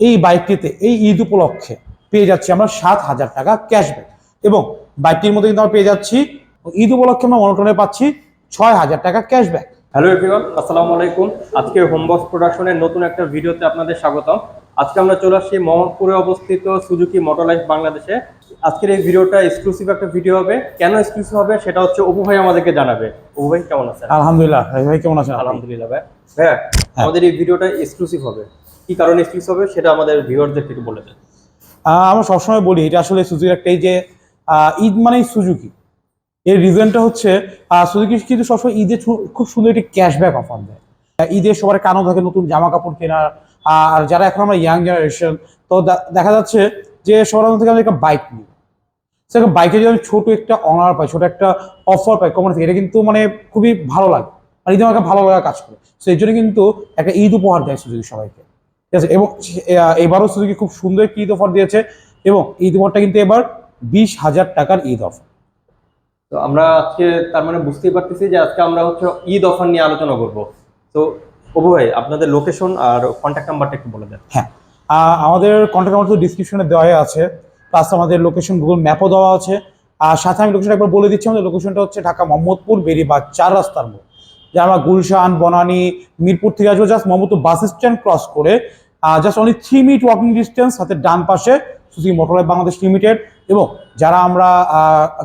এই বাইকটিতে এই ঈদ উপলক্ষে পেয়ে যাচ্ছি আমরা সাত হাজার টাকা ক্যাশব্যাক এবং বাইকটির মধ্যে কিন্তু আমরা পেয়ে যাচ্ছি ঈদ উপলক্ষে আমরা মনোটনে পাচ্ছি ছয় হাজার টাকা ক্যাশব্যাক হ্যালো এভরিওয়ান আসসালামু আলাইকুম। আজকে হোমবক্স প্রোডাকশনের নতুন একটা ভিডিওতে আপনাদের স্বাগতম। আজকে আমরা চলে আসছি মোহাম্মদপুরে অবস্থিত সুজুকি মোটর লাইফ বাংলাদেশে। আজকের এই ভিডিওটা এক্সক্লুসিভ একটা ভিডিও হবে। কেন এক্সক্লুসিভ হবে সেটা হচ্ছে অপু ভাই আমাদেরকে জানাবে। অপু ভাই কেমন আছেন? আলহামদুলিল্লাহ ভাই ভাই কেমন আছেন আলহামদুলিল্লাহ ভাই। হ্যাঁ। আমাদের এই ভিডিওটা এক্সক্লুসিভ হবে। কি কারণে এক্সক্লুসিভ হবে সেটা আমাদের ভিউয়ারদেরকে একটু বলে দেন। আমরা সবসময় বলি এটা আসলে সুজুকি একটা এই যে ঈদ মানেই সুজুকি। এর রিজনটা হচ্ছে সুজুকি কিন্তু সবসময় ঈদে খুব সুন্দর একটি ক্যাশব্যাক অফার দেয়। আহ, ঈদে সবার কানো থাকে নতুন জামা কাপড় কেনার আর যারা এখন আমরা ইয়াং জেনারেশন তো দেখা যাচ্ছে যে সবার থেকে আমরা একটা বাইক নিই। সেটা বাইকে যদি আমি ছোট একটা অনার পাই ছোট একটা অফার পাই কমন থেকে এটা কিন্তু মানে খুবই ভালো লাগে। আর ঈদে আমাকে ভালো লাগা কাজ করে। এই জন্য কিন্তু একটা ঈদ উপহার দেয় সুজুকি সবাইকে। ঠিক আছে? এবং এবারও সুজুকি খুব সুন্দর একটি ঈদ অফার দিয়েছে এবং ঈদ অফারটা কিন্তু এবার বিশ হাজার টাকার ঈদ অফার। তো আমরা আজকে তার মানে বুঝতেই পারতেছি যে আজকে আমরা হচ্ছে ঈদ অফার নিয়ে আলোচনা করব। তো অপু ভাই আপনাদের লোকেশন আর কন্ট্যাক্ট নাম্বারটা একটু বলে দেন। হ্যাঁ। আমাদের কন্ট্যাক্ট নাম্বার তো ডিসক্রিপশনে দেওয়া আছে প্লাস আমাদের লোকেশন গুগল ম্যাপও দেওয়া আছে। আর সাথে আমি লোকেশন একবার বলে দিচ্ছি আমাদের লোকেশনটা হচ্ছে ঢাকা মোহাম্মদপুর বেরিবাগ চার রাস্তার মোড়। যে আমরা গুলশান, বনানি, মিরপুর থেকে আসব just Mohammadpur bus stand cross করে just only three minute walking distance হাতে ডান পাশে সুজুকি মোটরলাইফ বাংলাদেশ লিমিটেড এবং যারা আমরা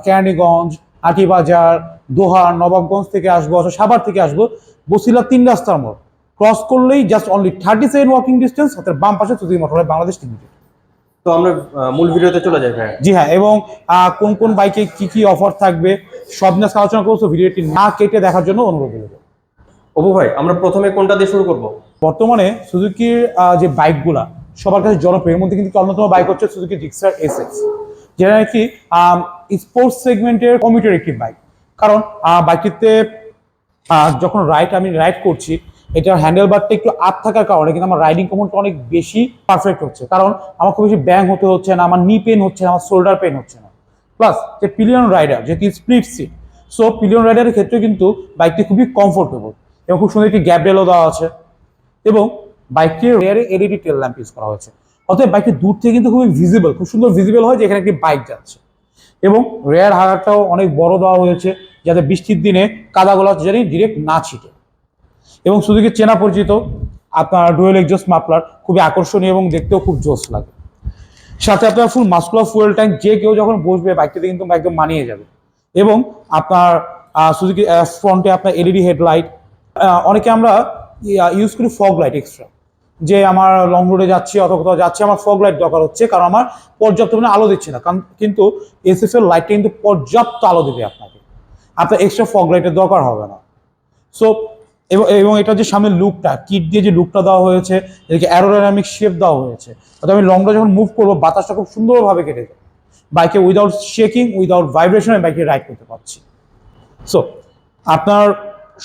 কেরানীগঞ্জ আটিবাজার দোহার, নবাবগঞ্জ থেকে আসব, অথবা সাভার থেকে আসব বসিলা তিন রাস্তার মোড় ক্রস করলেই just only thirty seven walking distance হাতের বাম পাশে সুজুকি মোটরলাইফ বাংলাদেশ লিমিটেড তো আমরা মূল ভিডিওতে চলে যাই ভাই জি হ্যাঁ এবং কোন কোন বাইকে কি কি অফার থাকবে সব নিয়ে আলোচনা করছ ভিডিওটি না কেটে দেখার জন্য অনুরোধ করব অপু ভাই আমরা প্রথমে কোনটা দিয়ে শুরু করব? বর্তমানে সুজুকির যে বাইকগুলা সবার কাছে জনপ্রিয় এর মধ্যে কিন্তু অন্যতম বাইক হচ্ছে সুজুকি জিক্সার এস এক্স যেটা নাকি স্পোর্টস সেগমেন্টের কমিটির একটি বাইক কারণ বাইকটিতে যখন রাইড আমি রাইড করছি এটার হ্যান্ডেল বারটা একটু আপ থাকার কারণে কিন্তু আমার রাইডিং কমনটা অনেক বেশি পারফেক্ট হচ্ছে। কারণ আমার খুব বেশি ব্যাং হতে হচ্ছে না, আমার নি পেন হচ্ছে না, আমার শোল্ডার পেন হচ্ছে না। প্লাস যে পিলিয়ন রাইডার যেটি স্প্লিট সিট সো পিলিয়ন রাইডারের ক্ষেত্রে কিন্তু বাইকটি খুবই কমফোর্টেবল এবং খুব সুন্দর একটি গ্যাপ রেলও দেওয়া আছে এবং বাইকটির রেয়ারে এলইডি টেল ল্যাম্প ইউজ করা হয়েছে। অতএব বাইকটি দূর থেকে কিন্তু খুবই ভিজিবল খুব সুন্দর ভিজিবল হয় যে এখানে একটি বাইক যাচ্ছে। এবং রেয়ার হাগারটাও অনেক বড় দেওয়া হয়েছে যাতে বৃষ্টির দিনে কাদাগোলা জানি ডিরেক্ট না ছিটে। এবং সুযোগে চেনা পরিচিত, আপনার ডুয়েল এক্সজস মাপলার খুবই আকর্ষণীয় এবং দেখতেও খুব জোস লাগে। সাথে আপনার ফুল মাস্কুলার ফুয়েল ট্যাঙ্ক যে কেউ যখন বসবে বাইকটিতে কিন্তু একদম মানিয়ে যাবে। এবং আপনার সুজুকি ফ্রন্টে আপনার এলইডি হেডলাইট অনেকে আমরা ইউজ করি ফগ লাইট এক্সট্রা যে আমার লং রোডে যাচ্ছি অথবা কোথাও যাচ্ছি, আমার ফগ লাইট দরকার হচ্ছে, কারণ আমার পর্যাপ্ত মানে আলো দিচ্ছে না। কারণ কিন্তু এসএফ এর লাইটটা কিন্তু পর্যাপ্ত আলো দেবে আপনাকে। আপনার এক্সট্রা ফগ লাইটের দরকার হবে না। সো এবং এবং এটা যে সামনে লুকটা কিট দিয়ে যে লুকটা দেওয়া হয়েছে এদিকে অ্যারোডাইনামিক শেপ দেওয়া হয়েছে। অর্থাৎ আমি লংটা যখন মুভ করব, বাতাসটা খুব সুন্দরভাবে কেটে যায় বাইকে উইদাউট শেকিং উইদাউট ভাইব্রেশন আমি বাইকে রাইড করতে পারছি। সো আপনার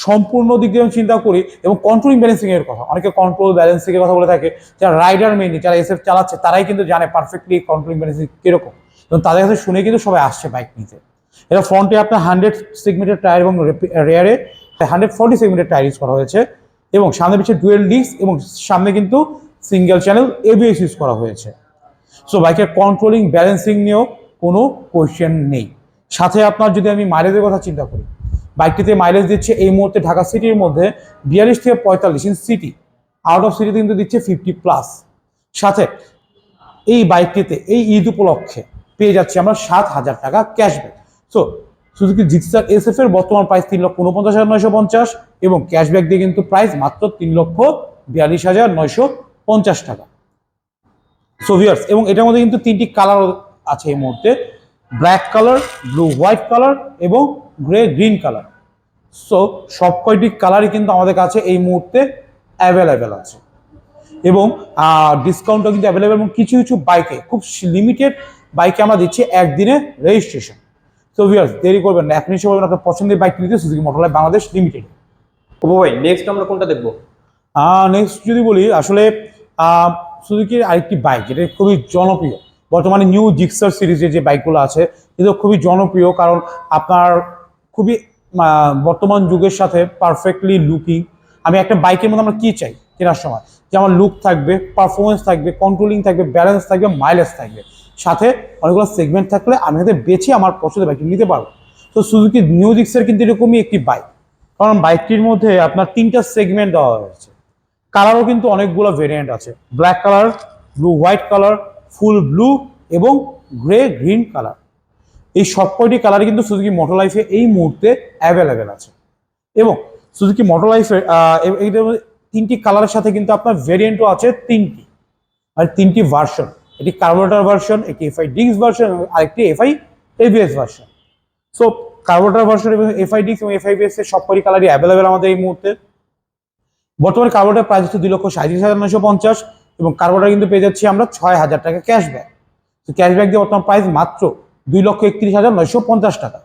সম্পূর্ণ দিক দিয়ে আমি চিন্তা করি, এবং কন্ট্রোলিং ব্যালেন্সিং এর কথা। অনেকে কন্ট্রোল ব্যালেন্সিং এর কথা বলে থাকে, যারা রাইডার মেনলি যারা এসএফ চালাচ্ছে, তারাই কিন্তু জানে পারফেক্টলি কন্ট্রোলিং ব্যালেন্সিং কীরকম। এবং তাদের কাছে শুনে কিন্তু সবাই আসছে বাইক নিতে। এটা ফ্রন্টে আপনার হান্ড্রেড সেগমেন্টের টায়ার এবং রেয়ারে হান্ড্রেড ফর্টি সেগমেন্টের টায়ার ইউজ করা হয়েছে এবং সামনে পিছিয়ে ডুয়েল ডিস্ক এবং সামনে কিন্তু সিঙ্গেল চ্যানেল এবিএস ইউজ করা হয়েছে। সো বাইকের কন্ট্রোলিং ব্যালেন্সিং নিয়েও কোনো কোয়েশ্চেন নেই। সাথে আপনার যদি আমি মাইলেজের কথা চিন্তা করি, বাইকটিতে মাইলেজ দিচ্ছে এই মুহূর্তে ঢাকা সিটির মধ্যে বিয়াল্লিশ থেকে পঁয়তাল্লিশ ইন সিটি আউট অফ সিটিতে কিন্তু দিচ্ছে ফিফটি প্লাস সাথে এই বাইকটিতে এই ঈদ উপলক্ষে পেয়ে যাচ্ছি আমরা সাত হাজার টাকা cashback so Suzuki Gixxer SF এর বর্তমান প্রাইস তিন লক্ষ উনপঞ্চাশ হাজার নয়শো পঞ্চাশ এবং ক্যাশব্যাক দিয়ে কিন্তু প্রাইস মাত্র তিন লক্ষ বিয়াল্লিশ হাজার নয়শো পঞ্চাশ টাকা। সো ভিউয়ার্স এবং এটার মধ্যে কিন্তু তিনটি কালার আছে এই মুহূর্তে। Black colour blue white colour এবং গ্রে গ্রিন কালার সো সব কয়টি কালারই কিন্তু আমাদের কাছে এই মুহূর্তে অ্যাভেলেবেল আছে। এবং ডিসকাউন্টও কিন্তু অ্যাভেলেবেল এবং কিছু কিছু বাইকে খুব লিমিটেড বাইকে আমরা দিচ্ছি একদিনে রেজিস্ট্রেশন তো ভিউয়ার্স দেরি করবেন না। এখনই সবাই আপনার পছন্দের বাইক নিতে Suzuki motor life Bangladesh limited Apu ভাই নেক্সট আমরা কোনটা দেখব? নেক্সট যদি বলি আসলে সুজুকির আরেকটি বাইক যেটা খুবই জনপ্রিয়। বর্তমানে নিউ জিক্সার সিরিজের যে বাইকগুলো আছে এগুলো খুবই জনপ্রিয় কারণ আপনার খুবই বর্তমান যুগের সাথে পারফেক্টলি লুকিং আমি একটা বাইকের মধ্যে আমরা কী চাই কেনার সময়? যেমন লুক থাকবে পারফরমেন্স থাকবে কন্ট্রোলিং থাকবে ব্যালেন্স থাকবে মাইলেজ থাকবে। সাথে অনেকগুলো সেগমেন্ট থাকলে আমি এখানে বেছে আমার পছন্দের বাইকটি নিতে পারব। তো সুজুকি নিউ জিক্সের কিন্তু এরকমই একটি বাইক কারণ বাইকটির মধ্যে আপনার তিনটা সেগমেন্ট দেওয়া হয়েছে। কালারও কিন্তু অনেকগুলো ভেরিয়েন্ট আছে। Black colour blue white colour full blue এবং গ্রে গ্রিন কালার এই সব কয়টি কালারই কিন্তু সুজুকি মোটর লাইফে এই মুহূর্তে অ্যাভেলেবেল আছে। এবং সুজুকি মোটর লাইফের তিনটি কালারের সাথে কিন্তু আপনার ভেরিয়েন্টও আছে তিনটি। আর তিনটি ভার্সন এটি কার্বোরেটর ভার্সন একটি এফআই ডিক্স ভার্সন এবং আরেকটি FI ABS version so carburettor version এবং এফআই ডিক্স এবং এফআই বিএস এর সবকটি কালারই অ্যাভেলেবেল আমাদের এই মুহূর্তে। বর্তমানে কার্বোরেটর প্রাইস হচ্ছে দুই লক্ষ সাঁত্রিশ হাজার নয়শো পঞ্চাশ এবং কার্বোরেটর কিন্তু পেয়ে যাচ্ছি আমরা ছয় হাজার টাকা ক্যাশব্যাক তো ক্যাশব্যাক দিয়ে বর্তমান প্রাইস মাত্র দুই লক্ষ একত্রিশ হাজার নয়শো পঞ্চাশ টাকা।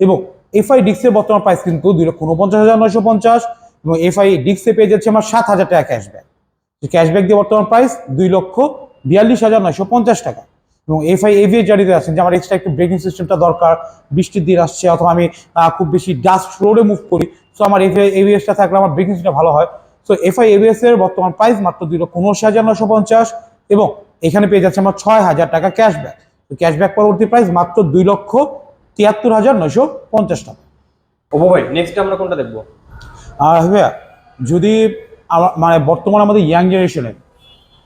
এবং এফআই ডিক্সের বর্তমান প্রাইস কিন্তু দুই লক্ষ উনপঞ্চাশ হাজার নয়শো পঞ্চাশ এবং এফআই ডিক্সে পেয়ে যাচ্ছে আমার সাত হাজার টাকা ক্যাশব্যাক ক্যাশব্যাক দিয়ে বর্তমান প্রাইস দুই লক্ষ বিয়াল্লিশ হাজার নয়শো পঞ্চাশ টাকা। এবং এফআই এভিএস জারিতে আছেন যে আমার এক্সট্রা একটু ব্রেকিং সিস্টেমটা দরকার বৃষ্টির দিন আসছে অথবা আমি খুব বেশি ডাস্ট রোডে মুভ করি সো আমার এফআই এভিএসটা থাকলে আমার ব্রেকিং সিস্টেমটা ভালো হয়। সো এফআই এভিএস এর বর্তমান প্রাইস মাত্র দুই লক্ষ উনআশি হাজার নশো পঞ্চাশ এবং এখানে পেয়ে যাচ্ছে আমার ছয় হাজার টাকা ক্যাশব্যাক তো ক্যাশব্যাক পরবর্তী প্রাইস মাত্র দুই লক্ষ তিয়াত্তর হাজার নয়শো পঞ্চাশ টাকা। ওপো ভাই নেক্সট আমরা কোনটা দেখব? আর ভাইয়া যদি আমার মানে বর্তমানে আমাদের ইয়াং জেনারেশনের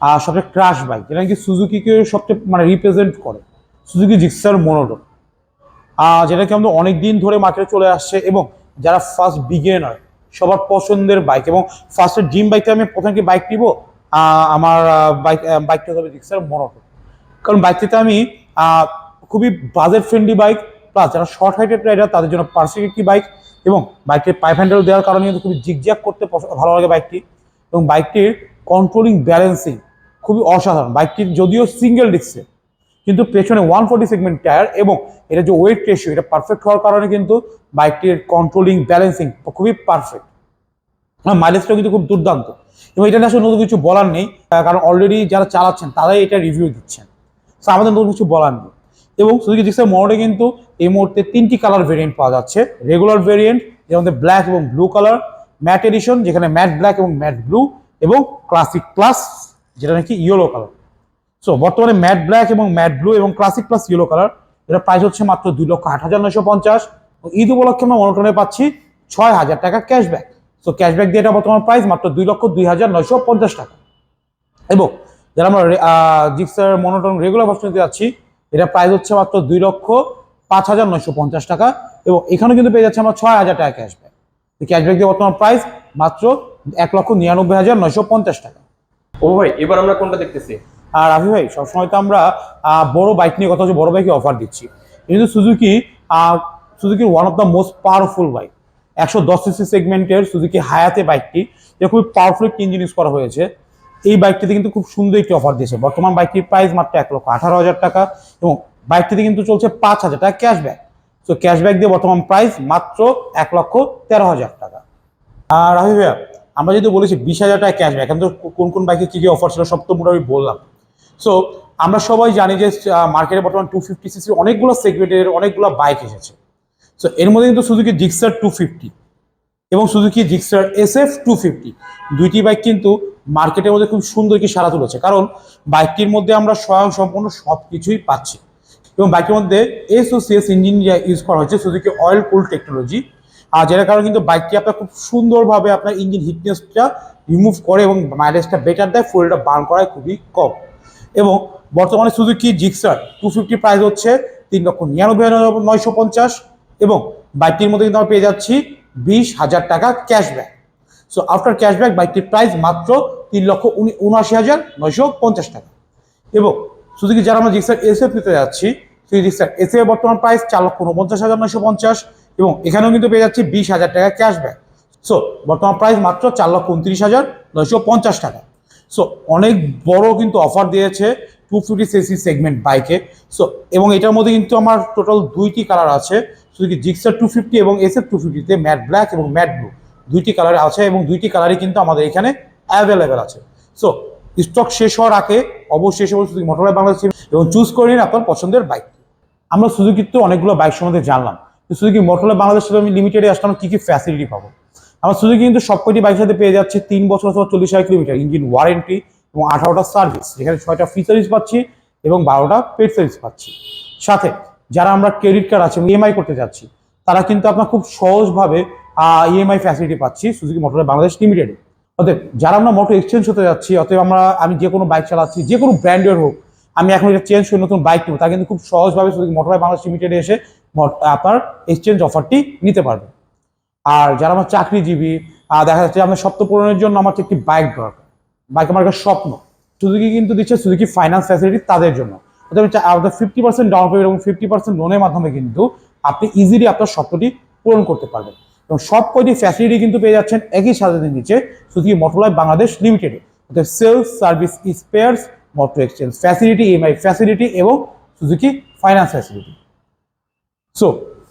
আর সবচেয়ে ক্রাশ বাইক যেটা নাকি সুজুকিকে সবচেয়ে মানে রিপ্রেজেন্ট করে। সুজুকি জিক্সার মোনোটন যেটাকে আমাদের অনেক দিন ধরে মার্কেটে চলে আসছে এবং যারা ফার্স্ট বিগেনার সবার পছন্দের বাইক এবং ফার্স্টে ড্রিম বাইকটা আমি প্রথমে কি বাইক নিব? আমার বাইক বাইকটা হবে জিক্সার মোনোটন কারণ বাইকটিতে আমি খুবই বাজেট ফ্রেন্ডলি বাইক প্লাস যারা শর্ট হাইটেড রাইডার তাদের জন্য পারফেক্ট একটি বাইক এবং বাইকটির পাইপ হ্যান্ডেল দেওয়ার কারণে কিন্তু খুবই জিগজ্যাগ করতে ভালো লাগে বাইকটি এবং বাইকটির কন্ট্রোলিং ব্যালেন্সিং খুবই অসাধারণ। বাইকটির যদিও সিঙ্গেল ডিস্কে কিন্তু পেছনে ওয়ান ফোর্টি সেগমেন্ট টায়ার এবং এটা যে ওয়েট রেশিও এটা পারফেক্ট হওয়ার কারণে কিন্তু বাইকটির কন্ট্রোলিং ব্যালেন্সিং খুবই পারফেক্ট মাইলেজটাও কিন্তু খুব দুর্দান্ত। এবং এটা আসলে নতুন কিছু বলার নেই কারণ অলরেডি যারা চালাচ্ছেন, তারাই এটা রিভিউ দিচ্ছেন। তো আমাদের নতুন কিছু বলার নেই। এবং সুজুকি জিক্সের মোটরে কিন্তু এই মুহূর্তে তিনটি কালার ভেরিয়েন্ট পাওয়া যাচ্ছে। রেগুলার ভেরিয়েন্ট মধ্যে ব্ল্যাক এবং ব্লু কালার ম্যাট এডিশন যেখানে ম্যাট ব্ল্যাক এবং ম্যাট ব্লু এবং ক্লাসিক প্লাস যেটা নাকি ইয়েলো কালার সো বর্তমানে ম্যাট ব্ল্যাক এবং ম্যাট ব্লু এবং ক্লাসিক প্লাস ইয়েলো কালার এটা প্রাইস হচ্ছে মাত্র দুই লক্ষ আট হাজার নয়শো পঞ্চাশ। ঈদ উপলক্ষে আমরা মনোটনে পাচ্ছি ছয় হাজার টাকা ক্যাশব্যাক সো ক্যাশব্যাক দিয়ে এটা বর্তমান প্রাইস মাত্র দুই লক্ষ দুই হাজার নয়শো পঞ্চাশ টাকা। এবং যারা আমরা জিক্সার মনোটন রেগুলার ভার্সন নিতে যাচ্ছি এটা প্রাইস হচ্ছে মাত্র দুই লক্ষ পাঁচ হাজার নয়শো পঞ্চাশ টাকা। এবং এখানে কিন্তু পেয়ে যাচ্ছে আমরা ছয় হাজার টাকা ক্যাশব্যাক ক্যাশব্যাক দিয়ে বর্তমান প্রাইস মাত্র এক লক্ষ নিরানব্বই হাজার নয়শো পঞ্চাশ টাকা। ওপো ভাই, এবার আমরা কোনটা দেখতেছি? আর রাফি ভাই, সবসময় তো আমরা বড় বাইক নিয়ে কথা হচ্ছে বড় বাইকে অফার দিচ্ছি। কিন্তু Suzuki Suzuki one of the most powerful bike একশো দশ সিসি সেগমেন্টের সুজুকি হায়াতে বাইকটি এটা খুবই পাওয়ারফুল একটি ইঞ্জিন ইউজ করা হয়েছে। এই বাইকটিতে কিন্তু খুব সুন্দর একটি অফার দিয়েছে। বর্তমান বাইকটির প্রাইস মাত্র এক লক্ষ আঠারো হাজার টাকা এবং বাইকটিতে কিন্তু চলছে পাঁচ হাজার টাকা ক্যাশব্যাক তো ক্যাশব্যাক দিয়ে বর্তমান প্রাইস মাত্র এক লক্ষ তেরো হাজার টাকা। আর রাহি ভাইয়া আমরা যদি বলেছি বিশ হাজার টাকা ক্যাশব্যাক এখন তো কোন কোন বাইকে কী কী অফার ছিল সব তো মোটামুটি বললাম। সো আমরা সবাই জানি যে মার্কেটে বর্তমান টু ফিফটি সিসি অনেকগুলো সেগমেন্টের অনেকগুলো বাইক এসেছে। সো এর মধ্যে কিন্তু সুজুকি জিক্সার টু ফিফটি এবং Suzuki Gixxer S F two fifty দুইটি বাইক কিন্তু মার্কেটের মধ্যে খুব সুন্দর কি সারা তুলেছে, কারণ বাইকটির মধ্যে আমরা স্বয়ং সম্পূর্ণ সব কিছুই পাচ্ছি। এবং বাইকের মধ্যে S O C S engine use করা হয়েছে সুজুকি অয়েল কুল টেকনোলজি আর যেটার কারণে কিন্তু বাইকটি আপনার খুব সুন্দরভাবে আপনার ইঞ্জিন হিটনেসটা রিমুভ করে এবং মাইলেজটা বেটার দেয় ফুয়েলটা বার্ন করায় খুবই কম। এবং বর্তমানে Suzuki Gixxer two fifty price হচ্ছে তিন লক্ষ নিরানব্বই নয়শো পঞ্চাশ এবং বাইকটির মধ্যে কিন্তু আমরা পেয়ে যাচ্ছি বিশ হাজার টাকা ক্যাশব্যাক সো আফটার ক্যাশব্যাক বাইকটির প্রাইস মাত্র তিন লক্ষ উনি- উনআশি হাজার নয়শো পঞ্চাশ টাকা। এবং সুজুকি যারা আমরা জিক্সার এসএফ নিতে যাচ্ছি সেই জিক্সার এসএফ বর্তমান প্রাইস চার লক্ষ উনপঞ্চাশ হাজার নয়শো পঞ্চাশ এবং এখানেও কিন্তু পেয়ে যাচ্ছি বিশ হাজার টাকা ক্যাশব্যাক সো বর্তমান প্রাইস মাত্র চার লক্ষ উনত্রিশ হাজার নয়শো পঞ্চাশ টাকা। সো অনেক বড় কিন্তু অফার দিয়েছে টু ফিফটি সিসি সেগমেন্ট বাইকে সো এবং এটার মধ্যে কিন্তু আমার টোটাল দুইটি কালার আছে। সুজুকি জিক্সার টু ফিফটি এবং এস এফ টু ফিফটিতে ম্যাট ব্ল্যাক এবং ম্যাট ব্লু দুইটি কালার আছে এবং দুইটি কালারই কিন্তু আমাদের এখানে অ্যাভেলেবেল আছে। সো স্টক শেষ হওয়ার আগে অবশ্যই এসে সুজুকি মোটরবাইক বাংলাদেশ এবং চুজ করে নিন আপনার পছন্দের বাইক আমরা সুজুকির তো অনেকগুলো বাইক সম্বন্ধে জানলাম। সুজুকি মোটরবাইক বাংলাদেশ লিমিটেডে আসলে আমরা কী কী ফ্যাসিলিটি পাবো? আমার সুজুকি কিন্তু সবকটি বাইকের সাথে পেয়ে যাচ্ছে তিন বছর অথবা চল্লিশ হাজার কিলোমিটার ইঞ্জিন ওয়ারেন্টি এবং আঠারোটা সার্ভিস যেখানে ছয়টা ফ্রি সার্ভিস পাচ্ছি এবং বারোটা পেড সার্ভিস পাচ্ছি। সাথে যারা আমরা ক্রেডিট কার্ড আছে ইএমআই করতে যাচ্ছি, তারা কিন্তু আপনার খুব সহজভাবে ইএমআই ফ্যাসিলিটি পাচ্ছি সুজুকি মোটর বাংলাদেশ লিমিটেডে অতএব যারা আমরা মোটর এক্সচেঞ্জ হতে যাচ্ছি, অতএব আমরা, আমি যে কোনো বাইক চালাচ্ছি যে কোনো ব্র্যান্ডের হোক আমি এখন এটা চেঞ্জ করে নতুন বাইক নেব তা কিন্তু খুব সহজভাবে মোটর বাংলাদেশ লিমিটেডে এসে আপনার এক্সচেঞ্জ অফারটি নিতে পারবেন আর যারা আমার চাকরিজীবী দেখা যাচ্ছে আমার স্বপ্ন পূরণের জন্য আমার একটি বাইক দরকার। বাইক আমার একটা স্বপ্ন। সুজুকি কিন্তু দিচ্ছে সুজুকি ফাইন্যান্স ফ্যাসিলিটি তাদের জন্য। আমাদের ফিফটি পার্সেন্ট ডাউন পেমেন্ট এবং ফিফটি পার্সেন্ট লোনের মাধ্যমে কিন্তু আপনি ইজিলি আপনার স্বপ্নটি পূরণ করতে পারবেন। এবং সব কয়টি ফ্যাসিলিটি কিন্তু পেয়ে যাচ্ছেন একই সাথে নিচে সুজুকি মোটরলাই বাংলাদেশ লিমিটেডে sales service spares motor exchange facility EMI facility এবং সুজুকি ফাইন্যান্স ফ্যাসিলিটি সো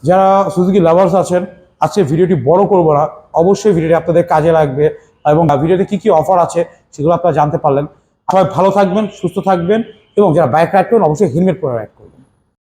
যারা সুজুকি লাভার্স আছেন, আজকে ভিডিওটি বড় করব না। অবশ্যই ভিডিওটি আপনাদের কাজে লাগবে এবং ভিডিওতে কি কি অফার আছে সেগুলো আপনারা জানতে পারলেন। সবাই ভালো থাকবেন, সুস্থ থাকবেন এবং যারা বাইক রাইড করবেন অবশ্যই হেলমেট পরে রাইড